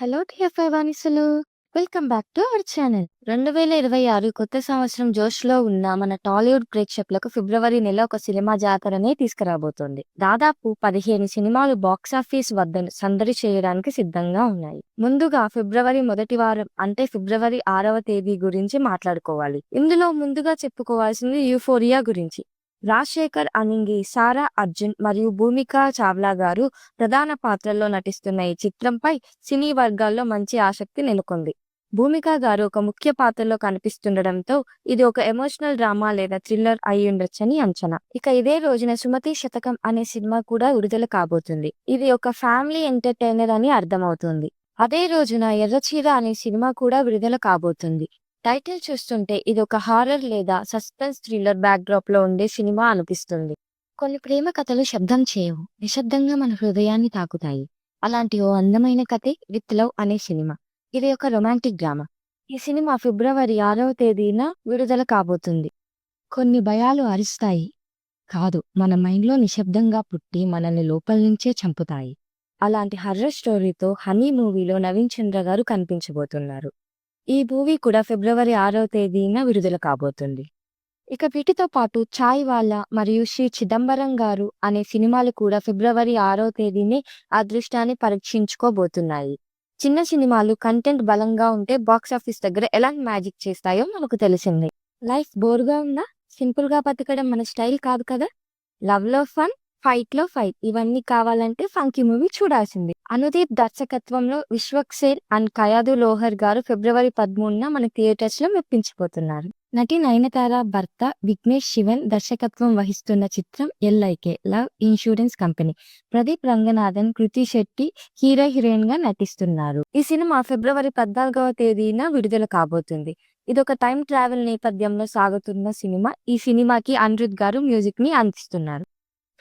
Hello TFI బానిసలు welcome back to our channel. రెండు వేల ఇరవై ఆరు కొత్త సంవత్సరం జోష్లో ఉన్న మన టాలీవుడ్ ప్రేక్షకులకు ఫిబ్రవరి నెల ఒక సినిమా జాతరనే తీసుకురాబోతోంది. దాదాపు పదిహేను సినిమాలు బాక్సాఫీస్ వద్ద సందడి చేయడానికి సిద్ధంగా ఉన్నాయి. ముందుగా ఫిబ్రవరి మొదటి వారం అంటే ఫిబ్రవరి ఆరవ తేదీ గురించి మాట్లాడుకోవాలి. ఇందులో ముందుగా చెప్పుకోవాల్సింది యూఫోరియా గురించి. రాజశేఖర్ అనింగి సారా అర్జున్ మరియు భూమికా చావ్లా గారు ప్రధాన పాత్రల్లో నటిస్తున్న ఈ చిత్రంపై సినీ వర్గాల్లో మంచి ఆసక్తి నెలకొంది. భూమికా గారు ఒక ముఖ్య పాత్రలో కనిపిస్తుండడంతో ఇది ఒక ఎమోషనల్ డ్రామా లేదా థ్రిల్లర్ అయి ఉండొచ్చని అంచనా. ఇక ఇదే రోజున సుమతి శతకం అనే సినిమా కూడా విడుదల కాబోతుంది. ఇది ఒక ఫ్యామిలీ ఎంటర్టైనర్ అని అర్థమవుతుంది. అదే రోజున ఎర్రచీర అనే సినిమా కూడా విడుదల కాబోతుంది. టైటిల్ చూస్తుంటే ఇది ఒక హారర్ లేదా సస్పెన్స్ థ్రిల్లర్ బ్యాక్డ్రాప్లో ఉండే సినిమా అనిపిస్తుంది. కొన్ని ప్రేమ కథలు శబ్దం చేయవు నిశ్శబ్దంగా మన హృదయాన్ని తాకుతాయి. అలాంటి ఓ అందమైన కథే విత్ లవ్ అనే సినిమా. ఇది ఒక రొమాంటిక్ డ్రామా. ఈ సినిమా ఫిబ్రవరి ఆరవ తేదీన విడుదల కాబోతుంది. కొన్ని భయాలు అరిస్తాయి. కాదు మన మైండ్లో నిశ్శబ్దంగా పుట్టి మనల్ని లోపల నుంచే చంపుతాయి. అలాంటి హర్రర్ స్టోరీతో హనీ మూవీలో నవీన్ చంద్ర గారు కనిపించబోతున్నారు. ఈ మూవీ కూడా ఫిబ్రవరి ఆరవ తేదీన విడుదల కాబోతుంది. ఇక వీటితో పాటు చాయ్ వాలా మరియు శ్రీ చిదంబరం గారు అనే సినిమాలు కూడా ఫిబ్రవరి ఆరో తేదీనే అదృష్టాన్ని పరీక్షించుకోబోతున్నాయి. చిన్న సినిమాలు కంటెంట్ బలంగా ఉంటే బాక్స్ ఆఫీస్ దగ్గర ఎలాంటి మ్యాజిక్ చేస్తాయో మనకు తెలిసింది. లైఫ్ బోర్గా ఉందా? సింపుల్గా బతకడం మన స్టైల్ కాదు కదా? లవ్లో ఫన్ ఫైట్లో ఫైట్ ఇవన్నీ కావాలంటే ఫంకీ మూవీ చూడాల్సింది. అనుదీప్ దర్శకత్వంలో విశ్వక్ సేల్ అండ్ కయాదు లోహర్ గారు ఫిబ్రవరి పదమూడున మన థియేటర్స్లో మెప్పించిపోతున్నారు. నటి నయనతార భర్త విఘ్నేష్ శివన్ దర్శకత్వం వహిస్తున్న చిత్రం LIK love insurance company. Pradeep Ranganathan Krithi Shetty hero హీరోయిన్గా నటిస్తున్నారు. ఈ సినిమా ఫిబ్రవరి పద్నాలుగవ తేదీన విడుదల కాబోతుంది. ఇది ఒక టైం ట్రావెల్ నేపథ్యంలో సాగుతున్న సినిమా. ఈ సినిమాకి అనిరుద్ గారు మ్యూజిక్ని అందిస్తున్నారు.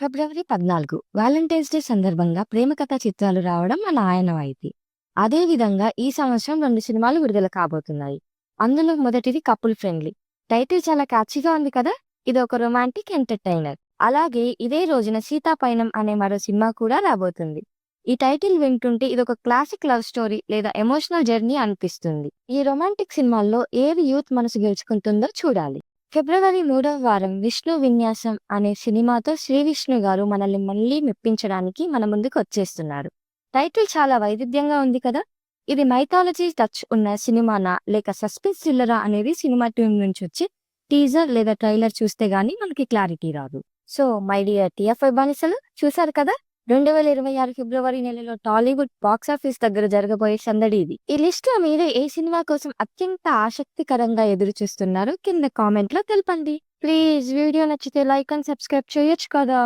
ఫిబ్రవరి పద్నాలుగు వ్యాలంటైన్స్ డే సందర్భంగా ప్రేమ కథ చిత్రాలు రావడం మన ఆయనవాయితీ అదే విధంగా ఈ సంవత్సరం రెండు సినిమాలు విడుదల కాబోతున్నాయి. అందులో మొదటిది కపుల్ ఫ్రెండ్లీ. టైటిల్ చాలా క్యాచీగా ఉంది కదా? ఇది ఒక రొమాంటిక్ ఎంటర్టైనర్. అలాగే ఇదే రోజున సీతాపైనం అనే మరో సినిమా కూడా రాబోతుంది. ఈ టైటిల్ వింటుంటే ఇది ఒక క్లాసిక్ లవ్ స్టోరీ లేదా ఎమోషనల్ జర్నీ అనిపిస్తుంది. ఈ రొమాంటిక్ సినిమాల్లో ఏది యూత్ మనసు గెలుచుకుంటుందో చూడాలి. ఫిబ్రవరి మూడవ వారం విష్ణు విన్యాసం అనే సినిమాతో శ్రీ విష్ణు గారు మనల్ని మళ్ళీ మెప్పించడానికి మన ముందుకు వచ్చేస్తున్నారు. టైటిల్ చాలా వైవిధ్యంగా ఉంది కదా? ఇది మైథాలజీ టచ్ ఉన్న సినిమానా? లేక సస్పెన్స్ థ్రిల్లరా అనేది సినిమా టీం నుంచి వచ్చి టీజర్ లేదా ట్రైలర్ చూస్తే గానీ మనకి క్లారిటీ రాదు. సో మై డియర్ టిఎఫ్ఐ బానిసలు చూసారు కదా? రెండు వేల ఇరవై ఆరు ఫిబ్రవరి నెలలో టాలీవుడ్ బాక్స్ ఆఫీస్ దగ్గర జరగబోయే సందడి ఇది. ఈ లిస్ట్లో మీరు ఏ సినిమా కోసం అత్యంత ఆసక్తికరంగా ఎదురు చూస్తున్నారో కింద కామెంట్లో తెలపండి. ప్లీజ్ వీడియో నచ్చితే లైక్ అండ్ సబ్స్క్రైబ్ చేయొచ్చు కదా.